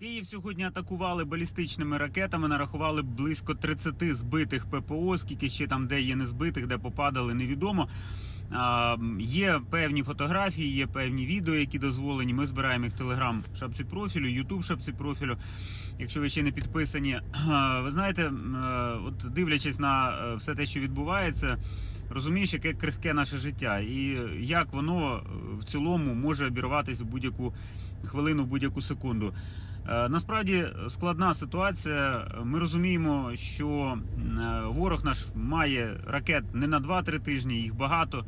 Київ сьогодні атакували балістичними ракетами, нарахували близько 30 збитих ППО, скільки ще там де є не збитих, де попадали, невідомо. Є певні фотографії, є певні відео, які дозволені. Ми збираємо їх в Телеграм шапці профілю, Ютуб шапці профілю. Якщо ви ще не підписані, ви знаєте, е, от дивлячись на е, все те, що відбувається, розумієш, яке крихке наше життя, і як воно е, в цілому може обірватися в будь-яку хвилину, будь-яку секунду. Е, Насправді складна ситуація. Ми розуміємо, що е, ворог наш має ракет не на 2-3 тижні, їх багато.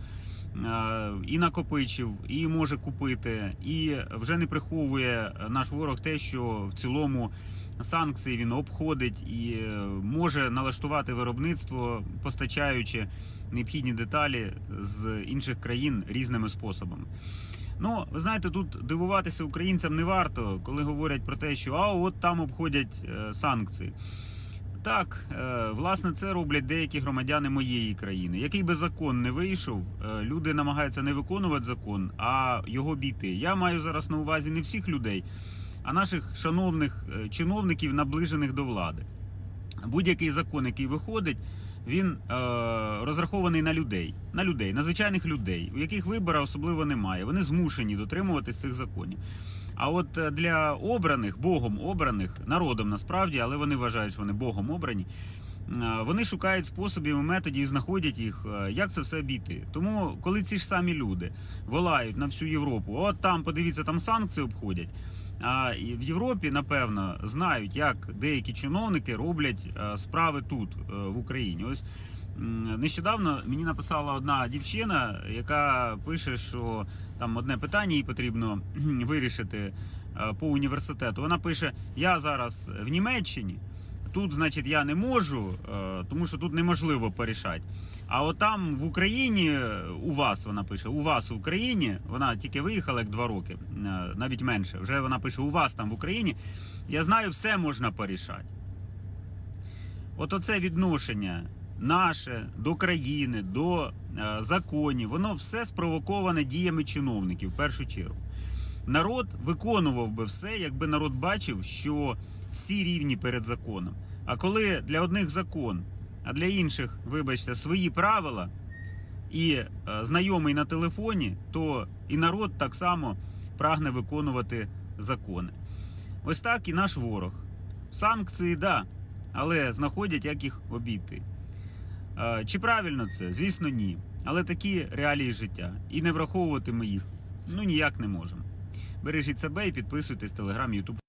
е, І накопичив, і може купити, і вже не приховує наш ворог те, що в цілому санкції він обходить і може налаштувати виробництво, постачаючи необхідні деталі з інших країн різними способами. Ну, ви знаєте, тут дивуватися українцям не варто, коли говорять про те, що а от там обходять е, санкції. Так, е, власне, це роблять деякі громадяни моєї країни. Який би закон не вийшов, е, люди намагаються не виконувати закон, а його бійти. Я маю зараз на увазі не всіх людей, а наших шановних чиновників, наближених до влади. Будь-який закон, який виходить, він е, розрахований на людей, на людей, на звичайних людей, у яких вибору особливо немає. Вони змушені дотримуватись цих законів. А от е, для обраних, Богом обраних, народом насправді, але вони вважають, що вони Богом обрані. е, Вони шукають способів і методів і знаходять їх, е, як це все обійти. Тому, коли ці ж самі люди волають на всю Європу, от там, подивіться, там санкції обходять. А в Європі, напевно, знають, як деякі чиновники роблять е, справи тут, е, в Україні. Ось нещодавно мені написала одна дівчина, яка пише, що там одне питання їй потрібно вирішити е, по університету. Вона пише: Я зараз в Німеччині. Тут, значить, я не можу, е, тому що тут неможливо порішати. А от там в Україні, е, у вас вона пише, у вас в Україні, вона тільки виїхала як два роки, е, навіть менше. Вже вона пише, у вас там в Україні. Я знаю, все можна порішати. От оце відношення наше до країни, до законів, воно все спровоковане діями чиновників в першу чергу. Народ виконував би все, якби народ бачив, що всі рівні перед законом. А коли для одних закон, а для інших, вибачте, свої правила і е, знайомий на телефоні, то і народ так само прагне виконувати закони. Ось так і наш ворог. Санкції, да, але знаходять, як їх обійти. Е, Чи правильно це? Звісно, ні. Але такі реалії життя. І не враховувати ми їх ну ніяк не можемо. Бережіть себе і підписуйтесь Телеграм, Ютуб.